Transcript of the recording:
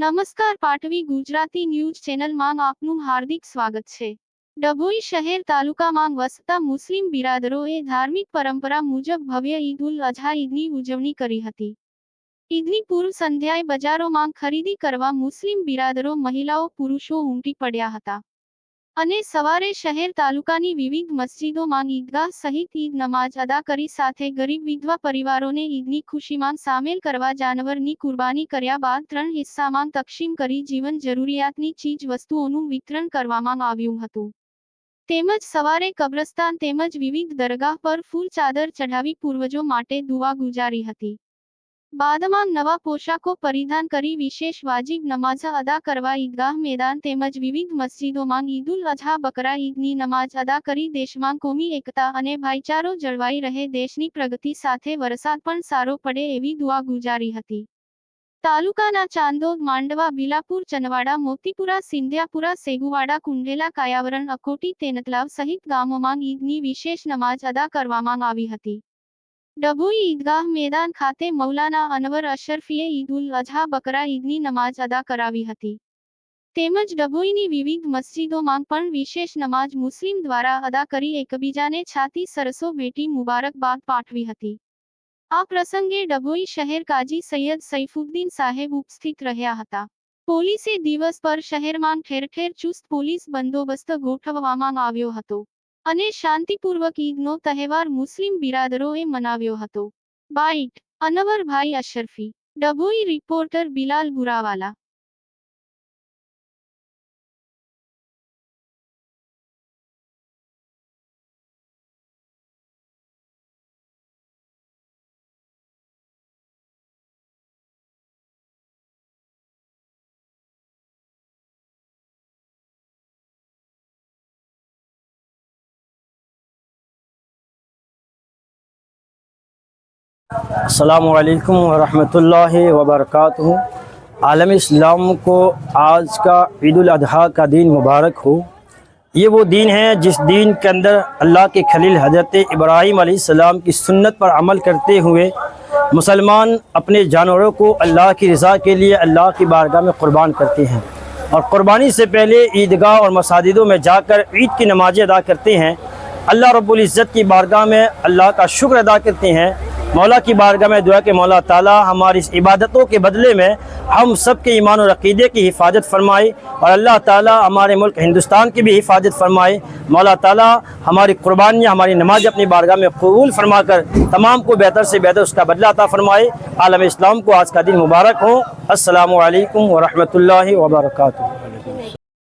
નમસ્કાર પાટવી ગુજરાતી ન્યૂઝ ચેનલમાં આપનું હાર્દિક સ્વાગત છે. ડભોઈ શહેર તાલુકામાં વસતા મુસ્લિમ બિરાદરોએ ધાર્મિક પરંપરા મુજબ ભવ્ય ઈદ ઉલ અઝહા ઈદની ઉજવણી કરી હતી. ઈદની પૂર્વ સંધ્યાએ બજારોમાં ખરીદી કરવા મુસ્લિમ બિરાદરો, મહિલાઓ, પુરુષો ઉમટી પડ્યા હતા. અને સવારે શહેર તાલુકાની વિવિધ મસ્જિદોમાં ઈદગાહ સહિત ઈદ નમાજ અદા કરી સાથે ગરીબ વિધવા પરિવારોને ઈદની ખુશીમાં સામેલ કરવા જાનવરની કુરબાની કર્યા બાદ ત્રણ હિસ્સામાં તકસીમ કરી જીવન જરૂરિયાતની ચીજ વસ્તુઓનું વિતરણ કરવામાં આવ્યું હતું. તેમજ સવારે કબ્રસ્તાન તેમજ વિવિધ દરગાહ પર ફૂલ ચાદર ચઢાવી પૂર્વજો માટે દુઆ ગુજારી હતી. બાદમાં નવા પોશાકો પરિધાન કરી વિશેષ વાજિબ નમાઝ અદા કરવા ઈદગાહ મેદાન તેમજ વિવિધ મસ્જિદોમાં ઈદુલ અઝહા, બકરા ઈદની નમાઝ અદા કરી દેશમાં કોમી એકતા અને ભાઈચારો જળવાઈ રહે, દેશની પ્રગતિ સાથે વરસાદ પણ સારો પડે એવી દુઆ ગુજારી હતી. તાલુકાના ચાંદોદ માંડવા, બિલાપુર, ચનવાડા, મોતીપુરા, સિંધિયાપુરા, સેગુવાડા, કુંડેલા, કાયાવરણ, અકોટી, તેનતલાવ સહિત ગામોમાં ઈદની વિશેષ નમાઝ અદા કરવામાં આવી હતી. ડભોઈ ઈદગાહ મેદાન ખાતે મૌલાના અનવર અશરફીએ ઈદ ઉલ અઝહા બકરા ઈદની નમાઝ અદા કરાવી હતી તેમજ ડભોઈની વિવિધ મસ્જિદોમાં પણ વિશેષ નમાજ મુસ્લિમ દ્વારા અદા કરી એકબીજાને છાતી સરસો ભેટી મુબારકબાદ પાઠવી હતી આ પ્રસંગે ડભોઈ શહેર કાજી સૈયદ સૈફુદ્દીન સાહેબ ઉપસ્થિત રહ્યા હતા પોલીસે દિવસ પર શહેરમાં ઠેર ઠેર ચુસ્ત પોલીસ બંદોબસ્ત ગોઠવવામાં આવ્યો હતો અને શાંતિપૂર્વક ઈદનો તહેવાર મુસ્લિમ બિરાદરોએ મનાવ્યો હતો. Bite, Anwarbhai Ashrafi, Dabhoi reporter Bilal Burawala. السلام علیکم ورحمۃ اللہ وبرکاتہ۔ عالم اسلام کو آج کا عید الاضحیٰ کا دین مبارک ہو۔ یہ وہ دین ہے جس دین کے اندر اللہ کے خلیل حضرت ابراہیم علیہ السلام کی سنت پر عمل کرتے ہوئے مسلمان اپنے جانوروں کو اللہ کی رضا کے لیے اللہ کی بارگاہ میں قربان کرتے ہیں۔ اور قربانی سے پہلے عیدگاہ اور مساجدوں میں جا کر عید کی نمازیں ادا کرتے ہیں۔ اللہ رب العزت کی بارگاہ میں اللہ کا شکر ادا کرتے ہیں۔ مولا کی بارگاہ میں دعا کہ مولا تعالی ہماری اس عبادتوں کے بدلے میں ہم سب کے ایمان و عقیدے کی حفاظت فرمائے اور اللہ تعالی ہمارے ملک ہندوستان کی بھی حفاظت فرمائے۔ مولا تعالی ہماری قربانیاں، ہماری نماز اپنی بارگاہ میں قبول فرما کر تمام کو بہتر سے بہتر اس کا بدلہ عطا فرمائے۔ عالم اسلام کو آج کا دن مبارک ہو۔ السلام علیکم ورحمۃ اللہ وبرکاتہ۔